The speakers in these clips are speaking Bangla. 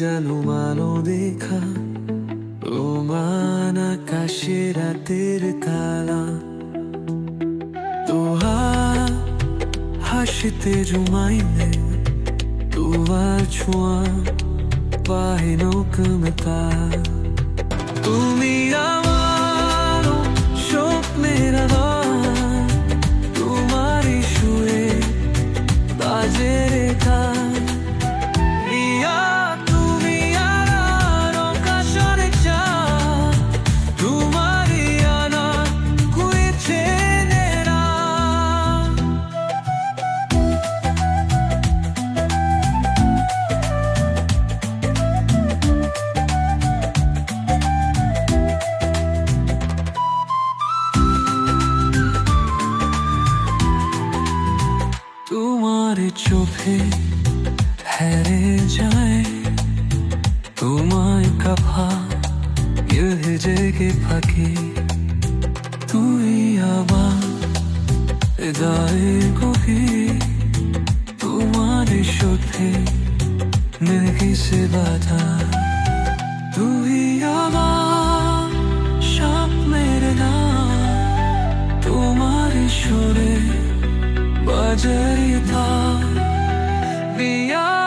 যেন মানো দেখা রোমান আকাশে তের তালা। তোহা হাসিতে জুমাইনে তোহা ছোঁয়া পাহে নৌকমতা তুমি আমার চোখে হেরে যায়। তোমায় কাফা ইহ জেগে ফাঁকি। তুই আবার হৃদয়ে কোকি তোমার সাথে মিলকি সে বাধা। তুই আবার স্বপ্নের না, তোমার সুরে 我这里有你要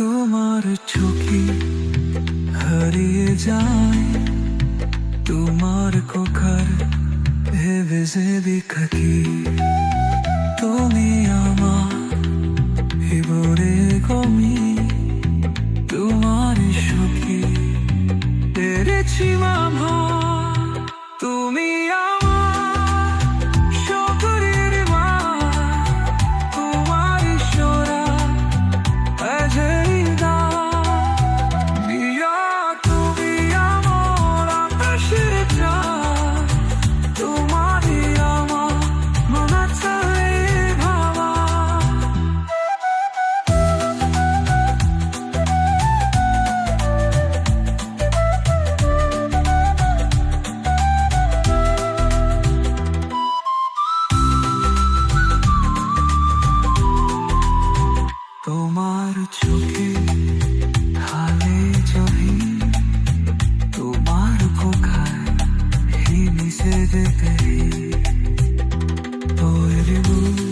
তোমার চোখে হারিয়ে যায়। তোমার কোকার ভেবে বিখাকি তুমি আমার এবারে কমি তোমার সুখী পেরেছি মামা তোমার চোখে হালে জহি তোমার খোকায় হি মিশে যেতে তোর মুখ